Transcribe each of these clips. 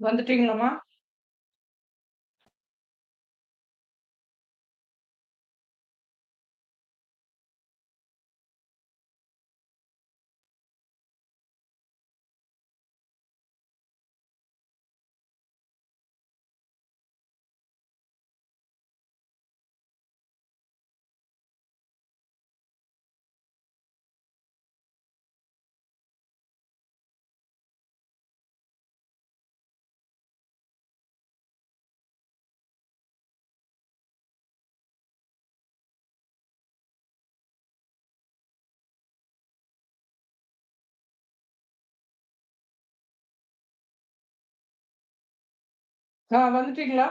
வந்துட்டீங்களாம்மா? ஆ வந்துட்டீங்களா?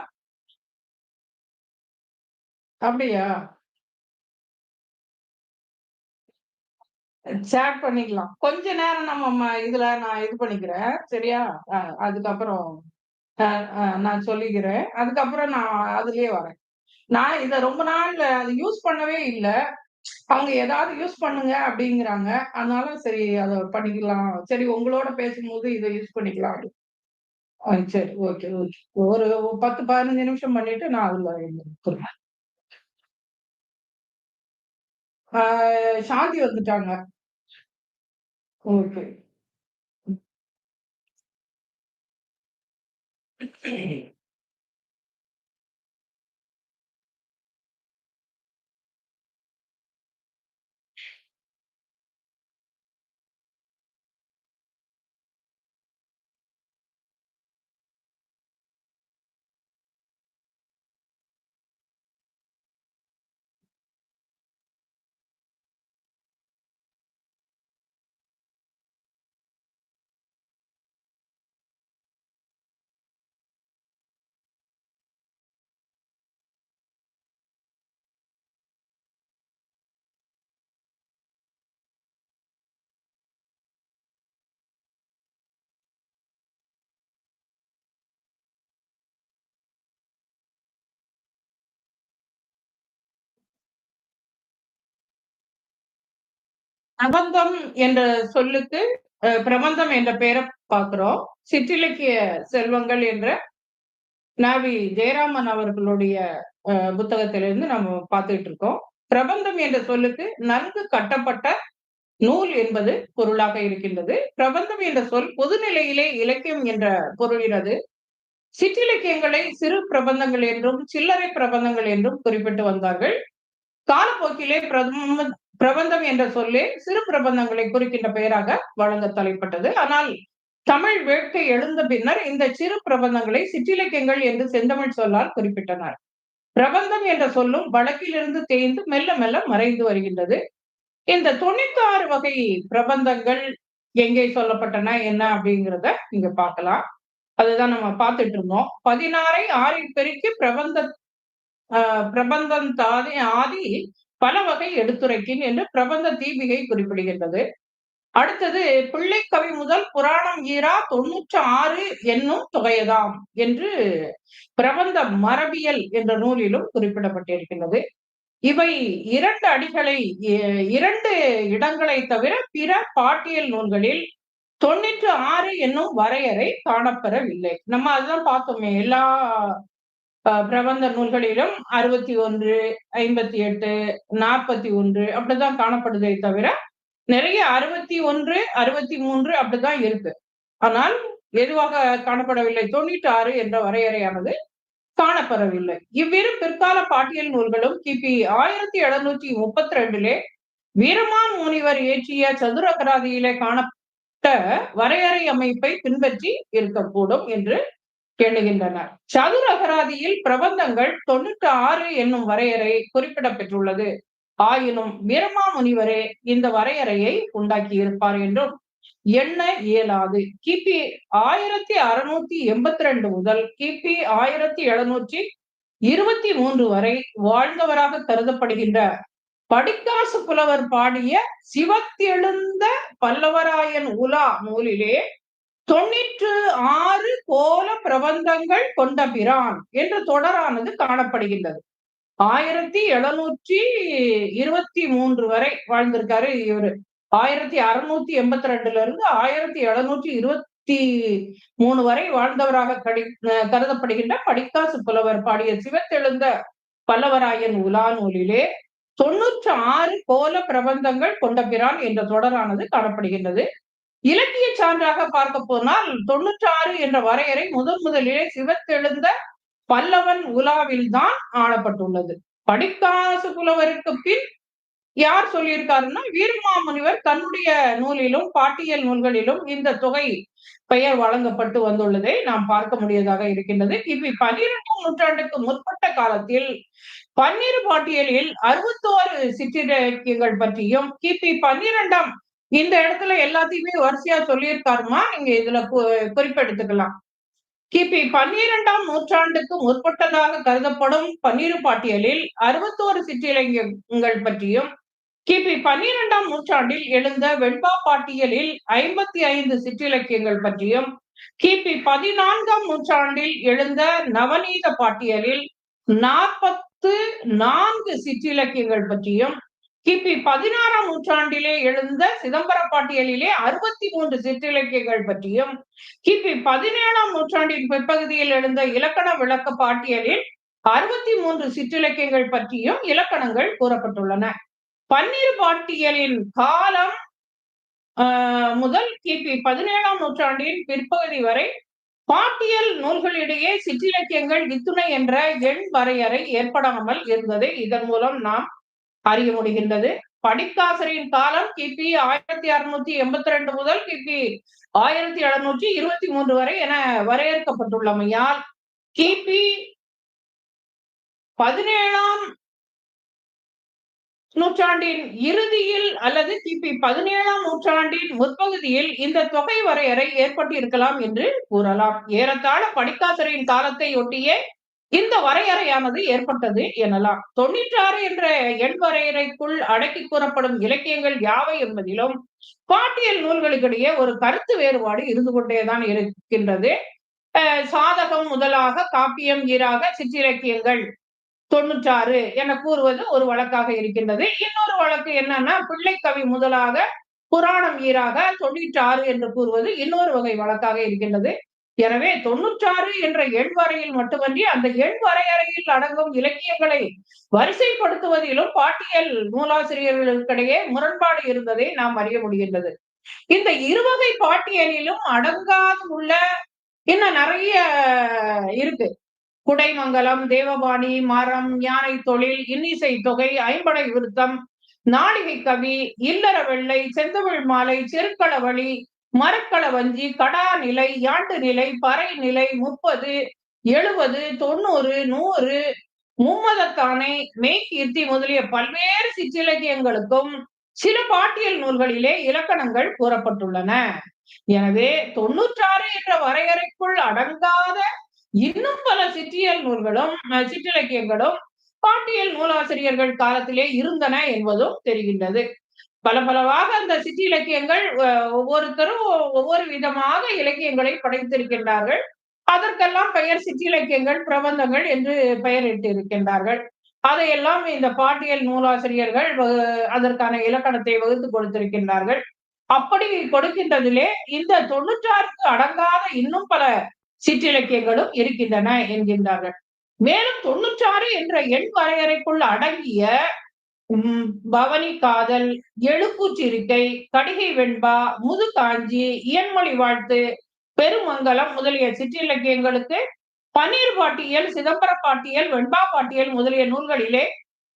அப்படியா? சேட் பண்ணிக்கலாம். கொஞ்ச நேரம் நம்ம ம இதுல நான் இது பண்ணிக்கிறேன். சரியா? அ அதுக்கப்புறம் அ அ நான் சொல்லிக்கிறேன். அதுக்கப்புறம் நான் அதுலயே வரேன். நான் இத ரொம்ப நாள் அத யூஸ் பண்ணவே இல்ல. அவங்க ஏதாவது யூஸ் பண்ணுங்க அப்படிங்கிறாங்க. அதனால சரி அத பண்ணிக்கலாம். சரி உங்களோட பேசும்போது இத யூஸ் பண்ணிக்கலாம் அப்படி. ஆ சரி. Okay, okay. ஒரு 10, 15 நிமிஷம் பண்ணிட்டு நான் அதுல இருந்துக்கிறேன். சாந்தி வந்துட்டாங்க. ஓகே. பிரபந்தம் என்ற சொல்லுக்கு பிரபந்தம் என்ற பெயரை பார்க்கிறோம். சிற்றிலக்கிய செல்வங்கள் என்ற நா.வி. ஜெயராமன் அவர்களுடைய புத்தகத்திலிருந்து நம்ம பார்த்துட்டு இருக்கோம். பிரபந்தம் என்ற சொல்லுக்கு நன்கு கட்டப்பட்ட நூல் என்பது பொருளாக இருக்கின்றது. பிரபந்தம் என்ற சொல் பொதுநிலையிலே இலக்கியம் என்ற பொருளினது. சிற்றிலக்கியங்களை சிறு பிரபந்தங்கள் என்றும், சில்லறை பிரபந்தங்கள் என்றும் குறிப்பிட்டு வந்தார்கள். காலப்போக்கிலே பிரதம பிரபந்தம் என்ற சொல்லே சிறு பிரபந்தங்களை குறிக்கின்ற பெயராக வழங்க தலைப்பட்டது. ஆனால் தமிழ் வேட்கை எழுந்த பின்னர் இந்த சிறு பிரபந்தங்களை சிற்றிலக்கியங்கள் என்று செந்தமிழ் சொல்லால் குறிப்பிட்டனர். பிரபந்தம் என்ற சொல்லும் வழக்கிலிருந்து தேய்ந்து மெல்ல மெல்ல மறைந்து வருகின்றது. இந்த 96 வகை பிரபந்தங்கள் எங்கே சொல்லப்பட்டன என்ன அப்படிங்கிறத இங்க பார்க்கலாம். அதுதான் நம்ம பார்த்துட்டு இருந்தோம். 16ஐ 6ல் பெருக்கி பிரபந்த பிரபந்தம் தாதி ஆதி பல வகை எடுத்துரைக்கின் என்று பிரபந்த தீபிகை குறிப்பிடுகின்றது. அடுத்தது பிள்ளைக்கவி முதல் புராணம் ஈரா 96 என்னும் தொகையதாம் என்று பிரபந்த மரபியல் என்ற நூலிலும் குறிப்பிடப்பட்டிருக்கின்றது. இவை இரண்டு அடிகளை இரண்டு இடங்களை தவிர பிற பாட்டியல் நூல்களில் 96 என்னும் வரையறை காணப்பெறவில்லை. நம்ம அதுதான் பார்த்தோமே எல்லா பிரபந்த நூல்களிலும் 61, 58, 41 அப்படிதான் காணப்படுதே தவிர, நிறைய 61, 63 அப்படிதான் இருக்கு. ஆனால் எதுவாக காணப்படவில்லை 96 என்ற வரையறையானது காணப்படவில்லை இவ்விரு பிற்கால பாட்டியல் நூல்களும் கிபி 1732லே வீரமான் முனிவர் இயற்றிய சதுரகராதியிலே காணப்பட்ட வரையறை அமைப்பை பின்பற்றி இருக்கக்கூடும் என்று எண்ணுகின்றனர். சதுரகராதியில் பிரபந்தங்கள் 96 என்னும் வரையறை குறிப்பிடப்பெற்றுள்ளது. ஆயினும் வீரமாமுனிவரே இந்த வரையறையை உண்டாக்கியிருப்பார் என்றும் எண்ண இயலாது. கிபி 1682 முதல் கிபி 1723 வரை வாழ்ந்தவராக கருதப்படுகின்ற படிக்காசு புலவர் பாடிய சிவத்தெழுந்த பல்லவராயன் உலா நூலிலே 96 கோல பிரபந்தங்கள் கொண்ட பிரான் என்ற தொடரானது காணப்படுகின்றது. 1723 வரை வாழ்ந்திருக்காரு இவரு. 1682ல இருந்து இருபத்தி மூணு வரை வாழ்ந்தவராக கடி கருதப்படுகின்ற படிக்காசு புலவர் பாடிய சிவத்தெழுந்த பல்லவராயன் உலா நூலிலே தொன்னூற்றி ஆறு கோல பிரபந்தங்கள் கொண்ட பிரான் என்ற தொடரானது காணப்படுகின்றது இலக்கிய சான்றாக பார்க்க போனால் தொண்ணூற்றி ஆறு என்ற வரையறை முதன் முதலிலே சிவத்தெழுந்த பல்லவன் உலாவில் தான் ஆளப்பட்டுள்ளது. படிக்காசு புலவருக்கு பின் யார் சொல்லியிருக்காருன்னா வீரமாமுனிவர் தன்னுடைய நூலிலும் பாட்டியல் நூல்களிலும் இந்த தொகை பெயர் வழங்கப்பட்டு வந்துள்ளதை நாம் பார்க்க முடியதாக இருக்கின்றது. கிபி பன்னிரெண்டாம் நூற்றாண்டுக்கு முற்பட்ட காலத்தில் பன்னீர் பாட்டியலில் அறுபத்தோரு சிற்றிலக்கியங்கள் பற்றியும் கிபி பன்னிரெண்டாம் இந்த இடத்துல எல்லாத்தையுமே வரிசையா சொல்லியிருக்காருமா? நீங்க இதுல குறிப்பெடுத்துக்கலாம். கிபி பன்னிரெண்டாம் நூற்றாண்டுக்கு முற்பட்டதாக கருதப்படும் பன்னீர் பாட்டியலில் அறுபத்தோரு சிற்றிலங்கியங்கள் பற்றியும் கிபி பன்னிரெண்டாம் நூற்றாண்டில் எழுந்த வெண்பா பாட்டியலில் ஐம்பத்தி ஐந்து சிற்றிலக்கியங்கள் பற்றியும் கிபி பதினான்காம் நூற்றாண்டில் எழுந்த நவநீத பாட்டியலில் நாற்பத்து நான்கு சிற்றிலக்கியங்கள் பற்றியும் கிபி பதினாறாம் நூற்றாண்டிலே எழுந்த சிதம்பர பாட்டியலிலே அறுபத்தி மூன்று சிற்றிலக்கியங்கள் பற்றியும் கிபி பதினேழாம் நூற்றாண்டின் பிற்பகுதியில் எழுந்த இலக்கண விளக்க பாட்டியலில் அறுபத்தி மூன்று சிற்றிலக்கியங்கள் பற்றியும் இலக்கணங்கள் கூறப்பட்டுள்ளன. பன்னீர் பாட்டியலின் காலம் முதல் கிபி பதினேழாம் நூற்றாண்டின் பிற்பகுதி வரை பாட்டியல் நூல்களிடையே சிற்றிலக்கியங்கள் இத்துணை என்ற எண் வரையறை ஏற்படாமல் இருந்ததை. இதன் மூலம் நாம் அறிய முடிகின்றது. படிக்காசரின் காலம் கிபி ஆயிரத்தி அறுநூத்தி எண்பத்தி ரெண்டு முதல் கிபி ஆயிரத்தி எழுநூற்றி இருபத்தி மூன்று வரை என வரையறுக்கப்பட்டுள்ளமையால் கிபி பதினேழாம் நூற்றாண்டின் இறுதியில் அல்லது கிபி பதினேழாம் நூற்றாண்டின் முற்பகுதியில் இந்த தொகை வரையறை ஏற்பட்டிருக்கலாம் என்று கூறலாம். ஏறத்தாழ படிக்காசரின் காலத்தை ஒட்டியே இந்த வரையறையானது ஏற்பட்டது எனலாம். தொண்ணூற்றாறு என்ற எண் வரையறைக்குள் அடக்கி கூறப்படும் இலக்கியங்கள் யாவை என்பதிலும் பாட்டியல் நூல்களுக்கிடையே ஒரு கருத்து வேறுபாடு இருந்து கொண்டேதான் இருக்கின்றது. சாதகம் முதலாக காப்பியம் ஈராக சிற்றிலக்கியங்கள் தொண்ணூற்றாறு என கூறுவது ஒரு வழக்காக இருக்கின்றது. இன்னொரு வழக்கு என்னன்னா பிள்ளைக்கவி முதலாக புராணம் ஈராக தொண்ணூற்றாறு என்று கூறுவது இன்னொரு வகை வழக்காக இருக்கின்றது. எனவே தொண்ணூற்றாறு என்ற எண் வரையில் மட்டுமன்றி அந்த எண் வரையறையில் அடங்கும் இலக்கியங்களை வரிசைப்படுத்துவதிலும் பாட்டியல் நூலாசிரியர்களுக்கிடையே முரண்பாடு இருந்ததை நாம் அறிய முடிகின்றது. இந்த இருவகை பாட்டியலிலும் அடங்காது உள்ள இன்னும் நிறைய இருக்கு. குடைமங்கலம் தேவபாணி மரம் யானை தொழில் இன்னிசை தொகை ஐம்படை விருத்தம் நாளிகை கவி இல்லற வெள்ளை செந்தமிழ் மாலை செருக்களவழி மரக்களவஞ்சி கடா நிலை யாண்டு நிலை பறை நிலை முப்பது எழுபது தொண்ணூறு நூறு மும்மதத்தானை மெய்கீர்த்தி முதலிய பல்வேறு சிற்றிலக்கியங்களுக்கும் சில பாட்டியல் நூல்களிலே இலக்கணங்கள் கூறப்பட்டுள்ளன. எனவே தொண்ணூற்றாறு என்ற வரையறைக்குள் அடங்காத இன்னும் பல சிற்றியல் நூல்களும் சிற்றிலக்கியங்களும் பாட்டியல் நூலாசிரியர்கள் காலத்திலே இருந்தன என்பதும் தெரிகின்றது. பல பலவாக அந்த சிற்றி இலக்கியங்கள் ஒவ்வொருத்தரும் ஒவ்வொரு விதமாக இலக்கியங்களை படைத்திருக்கின்றார்கள். அதற்கெல்லாம் பெயர் சிற்றிலக்கியங்கள் பிரபந்தங்கள் என்று பெயரிட்டு இருக்கின்றார்கள் அதையெல்லாம் இந்த பாட்டியல் நூலாசிரியர்கள் அதற்கான இலக்கணத்தை வகுத்து கொடுத்திருக்கின்றார்கள். அப்படி கொடுக்கின்றதிலே இந்த தொண்ணூற்றாறுக்கு அடங்காத இன்னும் பல சிற்றிலக்கியங்களும் இருக்கின்றன என்கின்றார்கள். மேலும் தொண்ணூற்றாறு என்ற எண் வரையறைக்குள் அடங்கிய பவனி காதல் எழுப்பூச்சிருக்கை கடிகை வெண்பா முது காஞ்சி இயன்மொழி வாழ்த்து பெருமங்கலம் முதலிய சிற்றிலக்கியங்களுக்கு பன்னீர் பாட்டியல் சிதம்பர பாட்டியல் வெண்பா பாட்டியல் முதலிய நூல்களிலே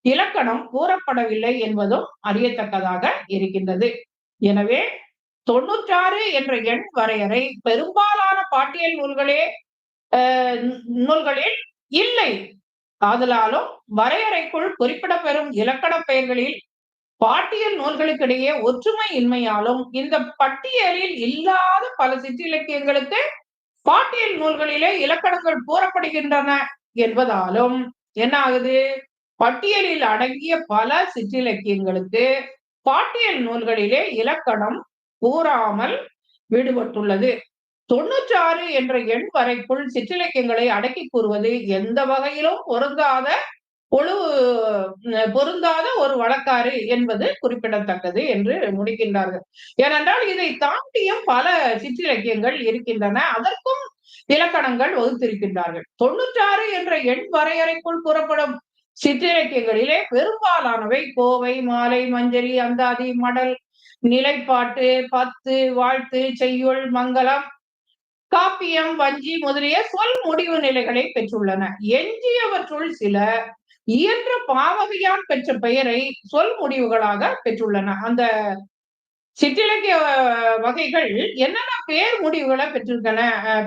இலக்கணம் கூறப்படவில்லை என்பதும் அறியத்தக்கதாக இருக்கின்றது. எனவே தொண்ணூற்றாறு என்ற எண் வரையறை பெரும்பாலான பாட்டியல் நூல்களே நூல்களில் இல்லை. ஆதலாலும் வரையறைக்குள் குறிப்பிடப்பெறும் இலக்கண பெயர்களில் பாட்டியல் நூல்களுக்கிடையே ஒற்றுமை இன்மையாலும் இந்த பட்டியலில் இல்லாத பல சிற்றிலக்கியங்களுக்கு பாட்டியல் நூல்களிலே இலக்கணங்கள் கூறப்படுகின்றன என்பதாலும் என்ன ஆகுது? பட்டியலில் அடங்கிய பல சிற்றிலக்கியங்களுக்கு பாட்டியல் நூல்களிலே இலக்கணம் கூறாமல் விடுபட்டுள்ளது. தொண்ணூற்றி ஆறு என்ற எண் வரைக்குள் சிற்றிலக்கியங்களை அடக்கி கூறுவது எந்த வகையிலும் பொருந்தாத ஒழு பொருந்தாத ஒரு வழக்காறு என்பது குறிப்பிடத்தக்கது என்று முடிக்கின்றார்கள். ஏனென்றால் இதை தாண்டியும் பல சிற்றிலக்கியங்கள் இருக்கின்றன. அதற்கும் இலக்கணங்கள் வகுத்திருக்கின்றார்கள். தொண்ணூற்றாறு என்ற எண் வரையறைக்குள் கூறப்படும் சிற்றிலக்கியங்களிலே பெரும்பாலானவை கோவை மாலை மஞ்சரி அந்தாதி மடல் நிலைப்பாட்டு பத்து வாழ்த்து செய்யுள் மங்களம் காப்பியம் வஞ்சி முதலிய சொல் முடிவு நிலைகளை பெற்றுள்ளன. எஞ்சியவற்றுள் சில இயன்ற பாவகையான் பெற்ற பெயரை சொல் முடிவுகளாக பெற்றுள்ளன. அந்த சிற்றிலக்கிய வகைகள் என்னென்ன பேர் முடிவுகளை பெற்றிருக்கன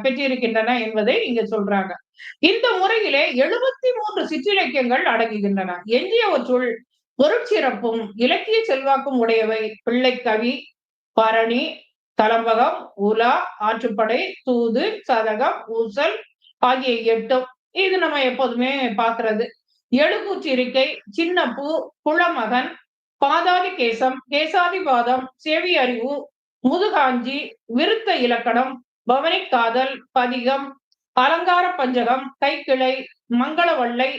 பெற்றிருக்கின்றன என்பதை இங்க சொல்றாங்க. இந்த முறையிலே எழுபத்தி மூன்று சிற்றிலக்கியங்கள் அடங்குகின்றன. எஞ்சியவற்றுள் பொருட்சிறப்பும் இலக்கிய செல்வாக்கும் உடையவை பிள்ளை கவி பரணி தலம்பகம் உலா ஆற்றுப்படை தூது சதகம் ஊசல் ஆகிய எட்டும். இது நம்ம எப்போதுமே பாக்குறது எழுகூச்சிருக்கை சின்ன பூ குளமகன் பாதாதி கேசம் கேசாதிபாதம் செவி அறிவு முதுகாஞ்சி விருத்த இலக்கணம் பவனி காதல் பதிகம் அலங்கார பஞ்சகம் கைக்கிளை மங்களவள்ளை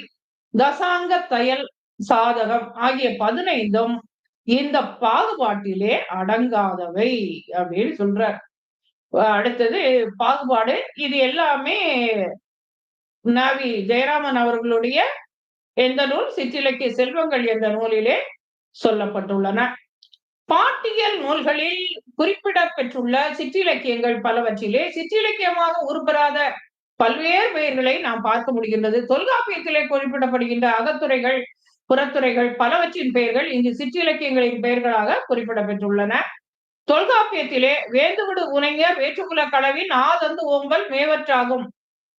தசாங்க தயல் சாதகம் ஆகிய பதினைந்தும் இந்த பாகுபாட்டிலே அடங்காதவை அப்படின்னு சொல்றார். அடுத்தது பாகுபாடு இது எல்லாமே நாவி ஜெயராமன் அவர்களுடைய எந்த நூல் சிற்றிலக்கிய செல்வங்கள் என்ற நூலிலே சொல்லப்பட்டுள்ளன. பாட்டியல் நூல்களில் குறிப்பிட பெற்றுள்ள சிற்றிலக்கியங்கள் பலவற்றிலே சிற்றிலக்கியமாக உருப்பெறாத பல்வேறு பெயர்களை நாம் பார்க்க முடிகின்றது. தொல்காப்பியத்திலே குறிப்பிடப்படுகின்ற அகத்துறைகள் புறத்துறைகள் பலவற்றின் பெயர்கள் இங்கு சிற்றிலக்கியங்களின் பெயர்களாக குறிப்பிடப்பெற்றுள்ளன. தொல்காப்பியத்திலே வேந்துவிடு உணங்கிய வேற்றுக்குல களவின் ஆதந்து ஓம்பல் மேவற்றாகும்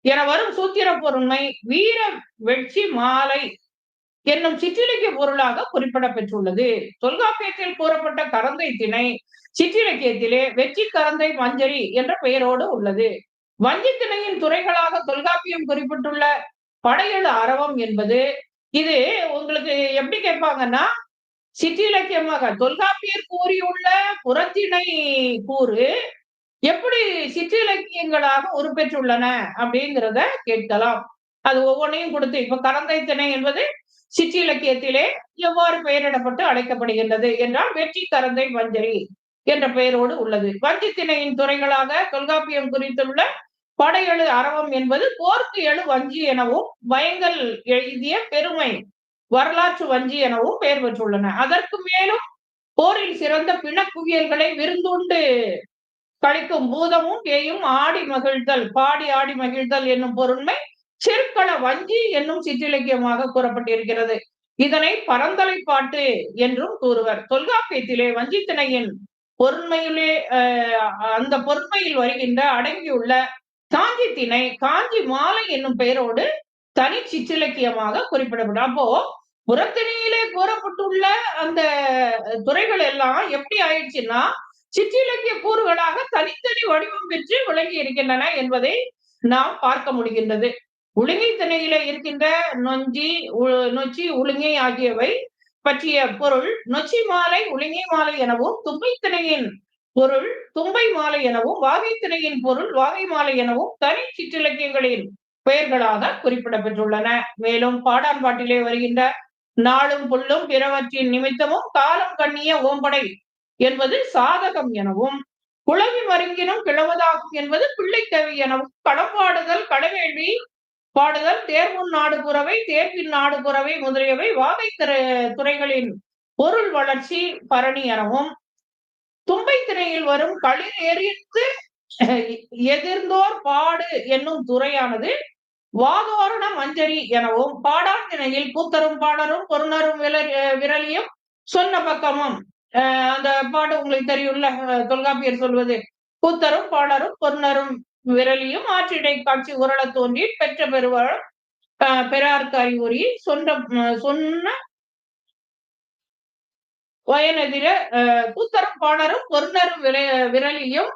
என வரும் சூத்திர பொருண்மை வீர வெட்சி மாலை என்னும் சிற்றிலக்கிய பொருளாக குறிப்பிடப்பெற்றுள்ளது. தொல்காப்பியத்தில் கூறப்பட்ட கரந்தை திணை சிற்றிலக்கியத்திலே வெற்றி கரந்தை மஞ்சரி என்ற பெயரோடு உள்ளது. வஞ்சி திணையின் துறைகளாக தொல்காப்பியம் குறிப்பிட்டுள்ள படையெழு அறவம் என்பது இது உங்களுக்கு எப்படி கேட்பாங்கன்னா சிற்றிலக்கியமாக தொல்காப்பியர் கூறியுள்ள புறத்திணை கூறு எப்படி சிற்றிலக்கியங்களாக உருப்பெற்றுள்ளன அப்படிங்கிறத கேட்கலாம். அது ஒவ்வொன்றையும் கொடுத்து இப்ப கரந்தை திணை என்பது சிற்றிலக்கியத்திலே எவ்வாறு பெயரிடப்பட்டு அழைக்கப்படுகின்றது என்றால் வெற்றி கரந்தை வஞ்சரி என்ற பெயரோடு உள்ளது. வஞ்சி திணையின் துறைகளாக தொல்காப்பியம் குறித்துள்ள படையெழு அறவம் என்பது போர்க்கு எழு வஞ்சி எனவும் பயங்கல் எழுதிய பெருமை வரலாற்று வஞ்சி எனவும் பெயர் பெற்றுள்ளன. அதற்கு மேலும் போரில் சிறந்த பிணக்குவியல்களை விருந்துண்டு கழிக்கும் பூதமும் பேயும் ஆடி மகிழ்தல் பாடி ஆடி மகிழ்தல் என்னும் பொருண்மை சிற்கள வஞ்சி என்னும் சிற்றிலக்கியமாக கூறப்பட்டிருக்கிறது. இதனை பரந்தலை பாட்டு என்றும் கூறுவர். தொல்காப்பியத்திலே வஞ்சித்திணையின் பொருண்மையிலே அந்த பொருண்மையில் வருகின்ற அடங்கியுள்ள காஞ்சி திணை காஞ்சி மாலை என்னும் பெயரோடு தனி சிற்றிலக்கியமாக குறிப்பிடப்படும். அப்போ புறத்திணையிலே கூறப்பட்டுள்ள அந்த துறைகள் எல்லாம் எப்படி ஆயிடுச்சுன்னா சிற்றிலக்கிய கூறுகளாக தனித்தனி வடிவம் பெற்று விளங்கி இருக்கின்றன என்பதை நாம் பார்க்க முடிகின்றது. உளுங்கை திணையில இருக்கின்ற நொஞ்சி நொச்சி உளுங்கை ஆகியவை பற்றிய பொருள் நொச்சி மாலை உளுங்கை மாலை எனவும் தும்பை திணையின் பொருள் தும்பை மாலை எனவும் வாகை பொருள் வாகை மாலை எனவும் தனி சிற்றிலக்கியங்களின் பெயர்களாக குறிப்பிடப்பெற்றுள்ளன. மேலும் பாடான்பாட்டிலே வருகின்ற நாளும் புல்லும் பிறவற்றின் நிமித்தமும் காலம் கண்ணிய ஓம்படை என்பது சாதகம் எனவும் குளவி மருங்கினும் கிழவதாகும் என்பது பிள்ளைக்கவி எனவும் களம்பாடுதல் கடவேள்வி பாடுதல் தேர்முன் நாடு புறவை தேர்வின் நாடு புறவை முதலியவை வாகை துறைகளின் பொருள் வளர்ச்சி பரணி எனவும் தும்பை திரையில் வரும் களிர் எரித்து எதிர்ந்தோர் பாடு என்னும் துறையானது வாதோரண மஞ்சரி எனவும் பாடாந்திணையில் கூத்தரும் பாடரும் பொருணரும் விரலியும் சொன்ன பக்கமும் அந்த பாடு உங்களுக்கு தெரியும்ல தொல்காப்பியர் சொல்வது. கூத்தரும் பாடரும் பொருணரும் விரலியும் ஆற்றிடை காட்சி உரள தோன்றி பெற்ற பெருவாழ் பெறார்க்கு அறிவுரி சொன்ன சொன்ன வயனெதிர கூத்தரும் பாணரும் பொருணரும் விரலியும்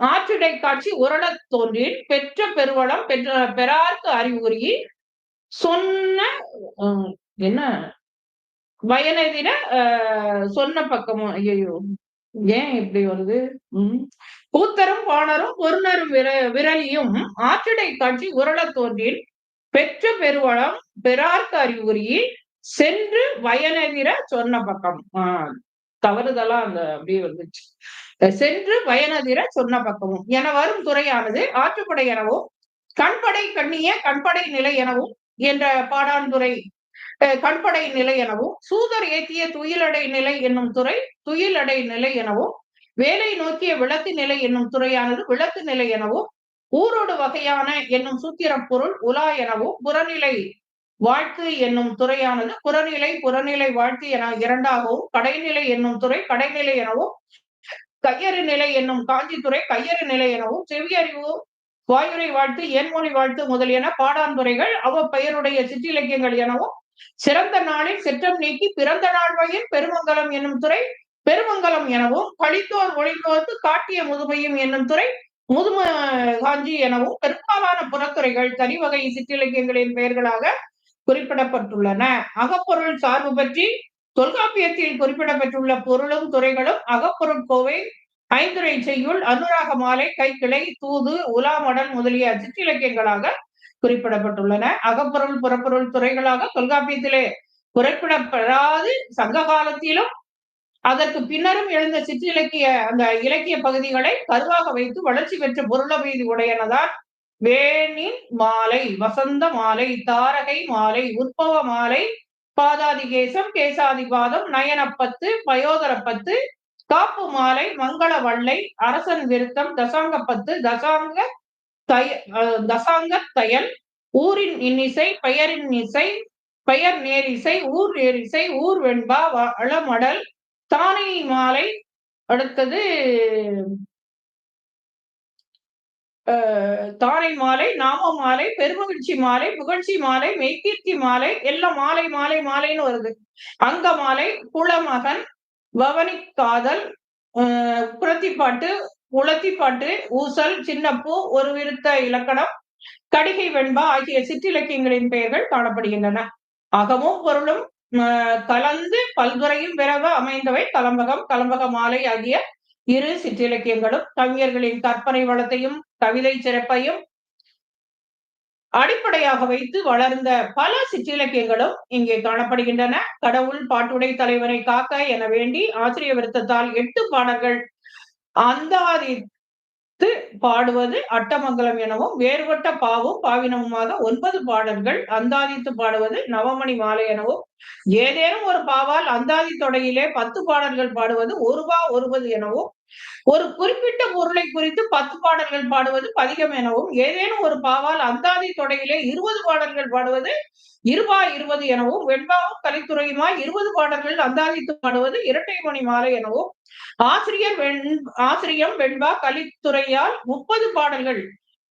ஆற்றிடை காட்சி உரள தோன்றின் பெற்ற பெருவளம் பெற்ற பெறார்க்கு அறிவுரி சொன்ன என்ன? வயனெதிர சொன்ன பக்கமும் ஐயோ ஏன் இப்படி வருது? உம் கூத்தரும் பாணரும் பொருணரும் விர விரலியும் ஆற்றிடை காட்சி உரள தோன்றின் பெற்ற பெருவளம் பெறார்க்கு அறிவுரியில் சென்று வயனதிர சொன்ன பக்கம் ஆஹ் தவறுதலா அந்த அப்படியே வந்துச்சு. சென்று வயனதிர சொன்ன பக்கமும் என வரும் துறையானது ஆற்றுப்படை எனவும் கண்படை கண்ணிய கண்படை நிலை எனவும் என்ற பாடாண்துறை கண்படை நிலை எனவும் சூதர் ஏத்திய துயிலடை நிலை என்னும் துறை துயிலடை நிலை எனவும் வேலை நோக்கிய விளக்கு நிலை என்னும் துறையானது விளக்கு நிலை எனவும் ஊரோடு வகையான என்னும் சூத்திர பொருள் உலா எனவும் புறநிலை வாழ்த்து என்னும் துறையானது புறநிலை புறநிலை வாழ்த்து என இரண்டாகவும் கடைநிலை என்னும் துறை கடைநிலை எனவும் கையறு நிலை என்னும் காஞ்சித்துறை கையறு நிலை எனவும் செவியறிவு வாயுரை வாழ்த்து என்மொழி வாழ்த்து முதலியன பாடாந்துறைகள் அவ பெயருடைய சிற்றிலக்கியங்கள் எனவும் சிறந்த நாளில் சிற்றம் நீக்கி பிறந்த நாள் வகையில் பெருமங்கலம் என்னும் துறை பெருமங்கலம் எனவும் கழித்தோர் ஒளிந்தோர்த்து காட்டிய முதுமையும் என்னும் துறை முதும காஞ்சி எனவும் பெரும்பாலான புறத்துறைகள் தனிவகை சிற்றிலக்கியங்களின் பெயர்களாக குறிப்பிடப்பட்டுள்ளன. அகப்பொருள் சார்பு பற்றி தொல்காப்பியத்தில் குறிப்பிடப்பட்டுள்ள பொருளும் துறைகளும் அகப்பொருள் கோவை ஐந்துரை செய்யுள் அனுராக மாலை கைக்கிளை தூது உலாமடல் முதலிய சிற்றிலக்கியங்களாக குறிப்பிடப்பட்டுள்ளன. அகப்பொருள் புறப்பொருள் துறைகளாக தொல்காப்பியத்திலே குறிப்பிடப்படாது. சங்க காலத்திலும் அதற்கு பின்னரும் எழுந்த சிற்றிலக்கிய அந்த இலக்கிய பகுதிகளை கருவாக வைத்து வளர்ச்சி பெற்ற பொருளபீதி உடையனதான் வேணின் மாலை வசந்த மாலை தாரகை மாலை உற்பவ மாலை பாதாதிகேசம் கேசாதிபாதம் நயனப்பத்து பயோதரப்பத்து காப்பு மாலை மங்கள வள்ளை அரசன் விருத்தம் தசாங்கப்பத்து தசாங்க தய தசாங்க தயல் ஊரின் இன்னிசை பெயரின் இசை பெயர் நேரிசை ஊர் நேரிசை ஊர் வெண்பா வளமடல் தானை மாலை அடுத்தது தாரை மாலை நாம மாலை பெருமகிழ்ச்சி மாலை புகழ்ச்சி மாலை மெய்கீர்த்தி மாலை எல்லாம் மாலை மாலை மாலைன்னு வருது. அங்க மாலை குளமகன் பவனி காதல் புரத்திப்பாட்டு உளத்திப்பாட்டு ஊசல் சின்னப்பூ ஒரு விருத்த இலக்கணம் கடிகை வெண்பா ஆகிய சிற்றிலக்கியங்களின் பெயர்கள் காணப்படுகின்றன. அகமும் பொருளும் கலந்து பல்துறையும் பிறவ அமைந்தவை கலம்பகம் கலம்பக மாலை ஆகிய இரு சிற்றிலக்கியங்களும் கவிஞர்களின் கற்பனை வளத்தையும் கவிதை சிறப்பையும் அடிப்படையாக வைத்து வளர்ந்த பல சிற்றிலக்கியங்களும் இங்கே காணப்படுகின்றன. கடவுள் பாட்டுடை தலைவனை காக்க என வேண்டி ஆசிரிய விருத்தத்தால் எட்டு பாடல்கள் அந்தாதித்து பாடுவது அட்டமங்கலம் எனவும் வேறுபட்ட பாவும் பாவினமுமாக ஒன்பது பாடல்கள் அந்தாதித்து பாடுவது நவமணி மாலை எனவும் ஏதேனும் ஒரு பாவால் அந்தாதி தொடையிலே பத்து பாடல்கள் பாடுவது ஒருபா ஒருவது எனவும் ஒரு குறிப்பிட்ட பொருளை குறித்து பத்து பாடல்கள் பாடுவது பதிகம் எனவும் ஏதேனும் ஒரு பாவால் அந்தாதி தொடையிலே இருபது பாடல்கள் பாடுவது இருபா இருபது எனவும் வெண்பாவும் கலைத்துறையுமாய் இருபது பாடல்கள் அந்தாதி பாடுவது இரட்டை மணி மாலை எனவும் ஆசிரியர் வெண் ஆசிரியம் வெண்பா கலித்துறையால் முப்பது பாடல்கள்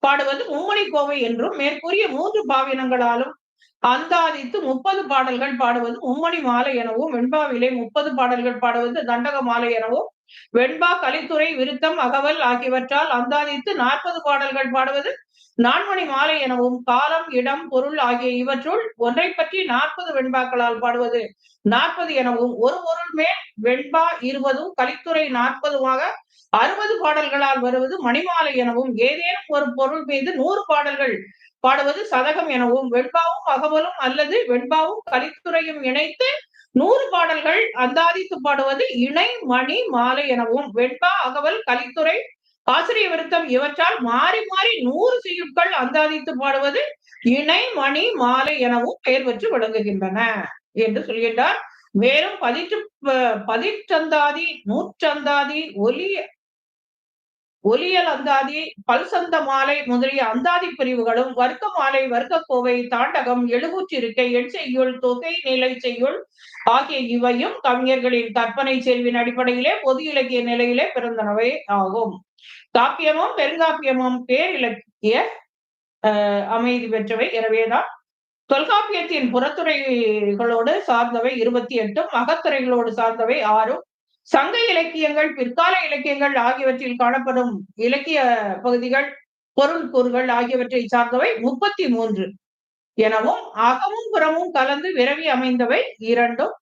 பாடுவது மும்மணி கோவை என்றும் மேற்கூறிய மூன்று பாவினங்களாலும் அந்தாதித்து முப்பது பாடல்கள் பாடுவது மும்மணி மாலை எனவும் வெண்பாவிலே முப்பது பாடல்கள் பாடுவது தண்டக மாலை எனவும் வெண்பா கலித்துறை விருத்தம் அகவல் ஆகியவற்றால் அந்தாதித்து நாற்பது பாடல்கள் பாடுவது நான்மணி மாலை எனவும் காலம் இடம் பொருள் ஆகிய இவற்றுள் ஒன்றை பற்றி நாற்பது வெண்பாக்களால் பாடுவது நாற்பது எனவும் ஒரு பொருள் மேல் வெண்பா இருபதும் கலித்துறை நாற்பதுமாக அறுபது பாடல்களால் வருவது மணிமாலை எனவும் ஏதேனும் ஒரு பொருள் மீது நூறு பாடல்கள் பாடுவது சதகம் எனவும் வெண்பாவும் அகவலும் அல்லது வெண்பாவும் கலித்துறையும் இணைத்து நூறு பாடல்கள் அந்தாதித்து பாடுவது இணை மணி மாலை எனவும் வெண்பா அகவல் கலித்துறை ஆசிரிய விருத்தம் இவற்றால் மாறி மாறி நூறு செய்யுட்கள் அந்தாதித்து பாடுவது இணை மணி மாலை எனவும் பெயர் பெற்று விளங்குகின்றன என்று சொல்கின்றார். மேலும் பதிற்று பதிற்றந்தாதி நூற்றந்தாதி ஒலி ஒலியல் அந்தாதி பல்சந்த மாலை முதலிய அந்தாதி பிரிவுகளும் வர்க்க மாலை வர்க்க கோவை தாண்டகம் எழுபூற்றிருக்கை எட்செய்யுள் தொகை நிலை செய்யுள் ஆகிய இவையும் கவிஞர்களின் கற்பனை செல்வின் அடிப்படையிலே பொது இலக்கிய நிலையிலே பிறந்தனவை ஆகும். காப்பியமும் பெருங்காப்பியமும் பேரிலக்கிய அமைதி பெற்றவை. எனவேதான் தொல்காப்பியத்தின் புறத்துறைகளோடு சார்ந்தவை இருபத்தி எட்டும் அகத்துறைகளோடு சார்ந்தவை ஆறும். சங்க இலக்கியங்கள் பிற்கால இலக்கியங்கள் ஆகியவற்றில் காணப்படும் இலக்கிய பகுதிகள் பொருள் கூறுகள் ஆகியவற்றை சார்ந்தவை முப்பத்தி மூன்று. எனவும் அகமும் புறமும் கலந்து விரவி அமைந்தவை இரண்டும்.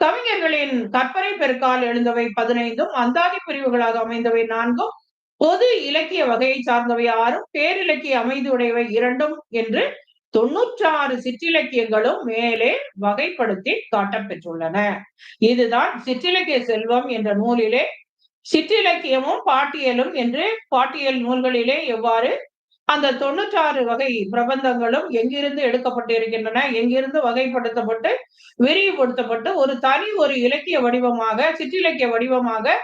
கவிஞர்களின் கற்பனை பெருக்கால் எழுந்தவை பதினைந்தும் அந்தாதி பிரிவுகளாக அமைந்தவை நான்கும். பொது இலக்கிய வகையை சார்ந்தவை ஆறும் பேரிலக்கிய அமைதியுடையவை இரண்டும் என்று தொண்ணூற்றாறு சிற்றிலக்கியங்களும் மேலே வகைப்படுத்தி காட்டப்பெற்றுள்ளன. இதுதான் சிற்றிலக்கிய செல்வம் என்ற நூலிலே சிற்றிலக்கியமும் பாட்டியலும் என்று பாட்டியல் நூல்களிலே எவ்வாறு அந்த தொண்ணூற்றாறு வகை பிரபந்தங்களும் எங்கிருந்து எடுக்கப்பட்டிருக்கின்றன எங்கிருந்து வகைப்படுத்தப்பட்டு விரிவுபடுத்தப்பட்டு ஒரு தனி ஒரு இலக்கிய வடிவமாக சிற்றிலக்கிய வடிவமாக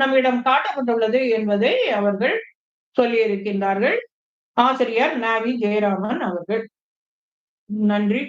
நம்மிடம் காட்டப்பட்டுள்ளது என்பதை அவர்கள் சொல்லியிருக்கின்றார்கள். ஆசிரியர் நாவி ஜெயராமன் அவர்கள். நன்றி.